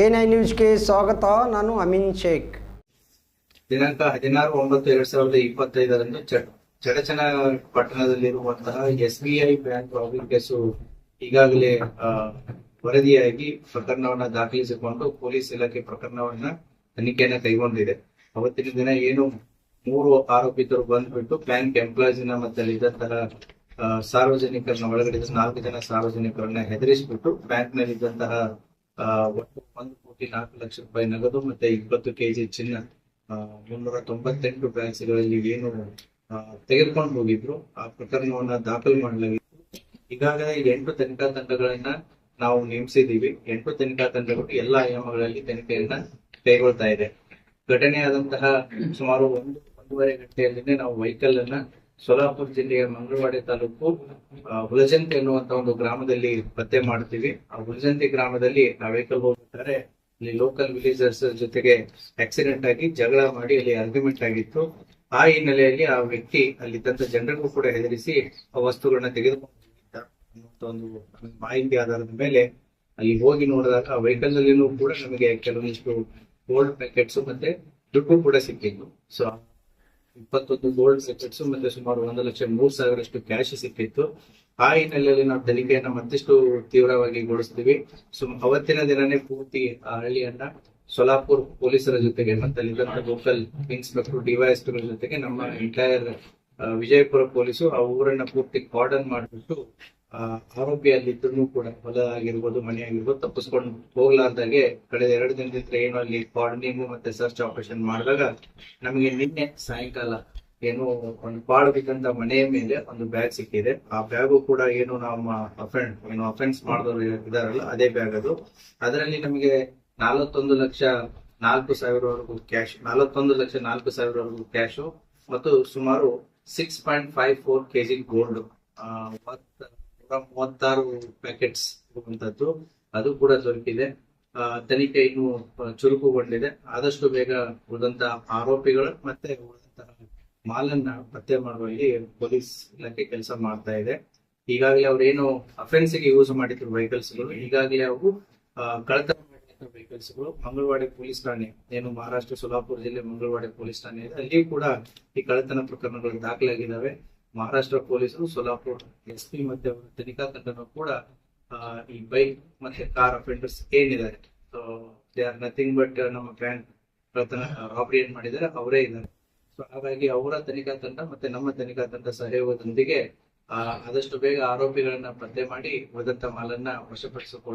N I ನ್ಯೂಸ್ಗೆ ಸ್ವಾಗತ, ನಾನು ಅಮಿನ್ ಶೇಖ್. ದಿನಾಂಕ ಹದಿನಾರು ಒಂಬತ್ತು ಎರಡ್ ಸಾವಿರದ ಇಪ್ಪತ್ತೈದರಂದು ಚಡಚನ ಪಟ್ಟಣದಲ್ಲಿರುವಂತಹ S B I bank robbing case ಈಗಾಗಲೇ ವರದಿಯಾಗಿ ಪ್ರಕರಣವನ್ನ ದಾಖಲಿಸಿಕೊಂಡು ಪೊಲೀಸ್ ಇಲಾಖೆ ಪ್ರಕರಣವನ್ನ ತನಿಖೆಯನ್ನ ಕೈಗೊಂಡಿದೆ. ಅವತ್ತಿನ ದಿನ ಏನು ಮೂರು ಆರೋಪಿತರು ಬಂದ್ಬಿಟ್ಟು ಬ್ಯಾಂಕ್ ಎಂಪ್ಲಾಯೀಸ್ನ ಮತ್ತೆ ಅಲ್ಲಿದ್ದಂತಹ ಸಾರ್ವಜನಿಕರನ್ನ ಒಳಗಡೆ ನಾಲ್ಕು ಜನ ಸಾರ್ವಜನಿಕರನ್ನ ಹೆದರಿಸಿಬಿಟ್ಟು ಬ್ಯಾಂಕ್ನಲ್ಲಿ ಇದ್ದಂತಹ ಒಟ್ಟು ಒಂದು ಕೋಟಿ ನಾಲ್ಕು ಲಕ್ಷ ರೂಪಾಯಿ ನಗದು ಮತ್ತೆ ಇಪ್ಪತ್ತು ಕೆಜಿ ಚಿನ್ನ ಮುನ್ನೂರ ತೊಂಬತ್ತೆಂಟು ಬ್ಯಾಂಕ್ಗಳಲ್ಲಿ ಏನು ತೆಗೆದುಕೊಂಡು ಹೋಗಿದ್ರು. ಆ ಪ್ರಕರಣವನ್ನ ದಾಖಲು ಮಾಡಲಾಗಿತ್ತು. ಈಗಾಗಲೇ ಎಂಟು ತನಿಖಾ ತಂಡಗಳನ್ನ ನಾವು ನೇಮಿಸಿದ್ದೀವಿ. ಎಂಟು ತನಿಖಾ ತಂಡಗಳು ಎಲ್ಲಾ ಆಯಾಮಗಳಲ್ಲಿ ತನಿಖೆಯನ್ನ ಕೈಗೊಳ್ತಾ ಇದೆ. ಘಟನೆಯಾದಂತಹ ಸುಮಾರು ಒಂದು, ಒಂದೂವರೆ ಗಂಟೆಯಲ್ಲಿನೇ ನಾವು ವೆಹಿಕಲ್ ಅನ್ನ ಸೋಲಾಪುರ ಜಿಲ್ಲೆಯ ಮಂಗಳವಾಡಿ ತಾಲೂಕು ಹುಲಜಂತಿ ಎನ್ನುವಂತ ಒಂದು ಗ್ರಾಮದಲ್ಲಿ ಪತ್ತೆ ಮಾಡ್ತೀವಿ. ಆ ಹುಲಜಂತಿ ಗ್ರಾಮದಲ್ಲಿ ಆ ವೆಹಿಕಲ್ ಹೋಗ್ಬೇಕಾದ್ರೆ ಇಲ್ಲಿ ಲೋಕಲ್ ವಿಲೇಜರ್ಸ್ ಜೊತೆಗೆ ಆಕ್ಸಿಡೆಂಟ್ ಆಗಿ ಜಗಳ ಮಾಡಿ ಅಲ್ಲಿ ಆರ್ಗ್ಯುಮೆಂಟ್ ಆಗಿತ್ತು. ಆ ಹಿನ್ನೆಲೆಯಲ್ಲಿ ಆ ವ್ಯಕ್ತಿ ಅಲ್ಲಿದ್ದಂತ ಜನರಿಗೂ ಕೂಡ ಹೆದರಿಸಿ ಆ ವಸ್ತುಗಳನ್ನ ತೆಗೆದುಕೊಂಡು ಒಂದು ಮಾಹಿತಿ ಆಧಾರದ ಮೇಲೆ ಅಲ್ಲಿ ಹೋಗಿ ನೋಡಿದಾಗ ಆ ವೆಹಿಕಲ್ ನಲ್ಲಿನೂ ಕೂಡ ನಮಗೆ ಕೆಲವೊಂದಿಷ್ಟು ಗೋಲ್ಡ್ ಪ್ಯಾಕೆಟ್ಸ್ ಮತ್ತೆ ದುಡ್ಡು ಕೂಡ ಸಿಕ್ಕಿದ್ದು ಸೊ ಇಪ್ಪತ್ತೊಂದು ಗೋಲ್ಡ್ ಸೆಕ್ಟರ್ಸ್ ಮತ್ತೆ ಸುಮಾರು ಒಂದು ಲಕ್ಷ ಮೂರ್ ಸಾವಿರಷ್ಟು ಕ್ಯಾಶ್ ಸಿಕ್ಕಿತ್ತು. ಆ ಹಿನ್ನೆಲೆಯಲ್ಲಿ ನಾವು ತನಿಖೆಯನ್ನ ಮತ್ತಷ್ಟು ತೀವ್ರವಾಗಿ ಗೊಳಿಸ್ತೀವಿ ಸುಮ್ ಅವತ್ತಿನ ದಿನನೇ ಪೂರ್ತಿ ಆ ಹಳ್ಳಿಯನ್ನ ಸೊಲಾಪುರ್ ಪೊಲೀಸರ ಜೊತೆಗೆ ಮತ್ತೆ ಅಲ್ಲಿದ್ದಂತ ಲೋಕಲ್ ಇನ್ಸ್ಪೆಕ್ಟರ್ ಡಿವೈಎಸ್ಪಿಗಳ ಜೊತೆಗೆ ನಮ್ಮ ಎಂಟೈರ್ ವಿಜಯಪುರ ಪೊಲೀಸು ಆ ಊರನ್ನ ಪೂರ್ತಿ ಕಾರ್ಡನ್ ಮಾಡಿಬಿಟ್ಟು ಆ ಆರೋಪಿ ಅಲ್ಲಿದ್ರು ಕೂಡ ಹೊಲ ಆಗಿರ್ಬೋದು ಮನೆ ಆಗಿರ್ಬೋದು ತಪ್ಪಿಸ್ಕೊಂಡು ಹೋಗ್ಲಾರ್ದಾಗೆ ಕಳೆದ ಎರಡು ದಿನದಿಂದ ಏನು ಅಲ್ಲಿ ಕಾರ್ಡನಿಂಗ್ ಮತ್ತೆ ಸರ್ಚ್ ಆಪರೇಷನ್ ಮಾಡಿದಾಗ ನಮಗೆ ನಿನ್ನೆ ಸಾಯಂಕಾಲ ಏನು ಒಂದು ಪಾಳು ಬಿದ್ದಂತ ಮನೆಯ ಮೇಲೆ ಒಂದು ಬ್ಯಾಗ್ ಸಿಕ್ಕಿದೆ. ಆ ಬ್ಯಾಗು ಕೂಡ ಏನು ನಮ್ಮ ಅಫೆಂಡ್ ಏನು ಅಫೆನ್ಸ್ ಮಾಡಿದವರು ಇದಾರಲ್ಲ ಅದೇ ಬ್ಯಾಗ್ ಅದು. ಅದರಲ್ಲಿ ನಮಗೆ ನಲವತ್ತೊಂದು ಲಕ್ಷ ನಾಲ್ಕು ಸಾವಿರವರೆಗೂ ಕ್ಯಾಶ್ ನಲವತ್ತೊಂದು ಲಕ್ಷ ನಾಲ್ಕು ಸಾವಿರವರೆಗೂ ಕ್ಯಾಶು ಮತ್ತು ಸುಮಾರು six point five four KG gold ನೂರ ಮೂವತ್ತಾರು ಪ್ಯಾಕೆಟ್ಸ್ ಇರುವಂತದ್ದು, ಅದು ಕೂಡ ದೊರಕಿದೆ. ತನಿಖೆ ಇನ್ನು ಚುರುಕುಗೊಂಡಿದೆ. ಆದಷ್ಟು ಬೇಗ ಉಳಿದಂತಹ ಆರೋಪಿಗಳು ಮತ್ತೆ ಉಳಿದಂತಹ ಮಾಲನ್ನ ಪತ್ತೆ ಮಾಡುವಲ್ಲಿ ಪೊಲೀಸ್ ಇಲಾಖೆ ಕೆಲಸ ಮಾಡ್ತಾ ಇದೆ. ಈಗಾಗಲೇ ಅವ್ರೇನು ಅಫೆನ್ಸ್ಗೆ ಯೂಸ್ ಮಾಡಿದ್ರು ವೆಹಿಕಲ್ಸ್ಗಳು, ಈಗಾಗಲೇ ಅವು ಕಳತನ ವೆಹಿಕಲ್ಸ್ಗಳು ಮಂಗಳವಾಡಿ ಪೊಲೀಸ್ ಠಾಣೆ, ಏನು ಮಹಾರಾಷ್ಟ್ರ, ಸೊಲಾಪುರ ಜಿಲ್ಲೆ ಮಂಗಳವಾಡಿ ಪೊಲೀಸ್ ಠಾಣೆ ಇದೆ. ಅಲ್ಲಿ ಕೂಡ ಈ ಕಳ್ಳತನ ಪ್ರಕರಣಗಳು ದಾಖಲಾಗಿದ್ದಾವೆ. ಮಹಾರಾಷ್ಟ್ರ ಪೊಲೀಸರು ಸೋಲಾಪುರ ಎಸ್ ಪಿ ಮತ್ತೆ ಅವರ ತನಿಖಾ ತಂಡನು ಕೂಡ ಈ ಬೈಕ್ ಮತ್ತೆ ಕಾರ್ ಅಫೆಂಡರ್ಸ್ ಏನಿದ್ದಾರೆ so they are nothing but ನಮ್ಮ ಬ್ಯಾಂಕ್ ರಾಬರಿ ಏನ್ ಮಾಡಿದ್ದಾರೆ, ಅವರೇ ಇದ್ದಾರೆ. ಸೊ ಹಾಗಾಗಿ ಅವರ ತನಿಖಾ ತಂಡ ಮತ್ತೆ ನಮ್ಮ ತನಿಖಾ ತಂಡ ಸಹಯೋಗದೊಂದಿಗೆ ಆದಷ್ಟು ಬೇಗ ಆರೋಪಿಗಳನ್ನ ಪತ್ತೆ ಮಾಡಿ ಭದ್ರತಾ ಮಾಲನ್ನ ವಶಪಡಿಸಿಕೊಳ್ಳುವ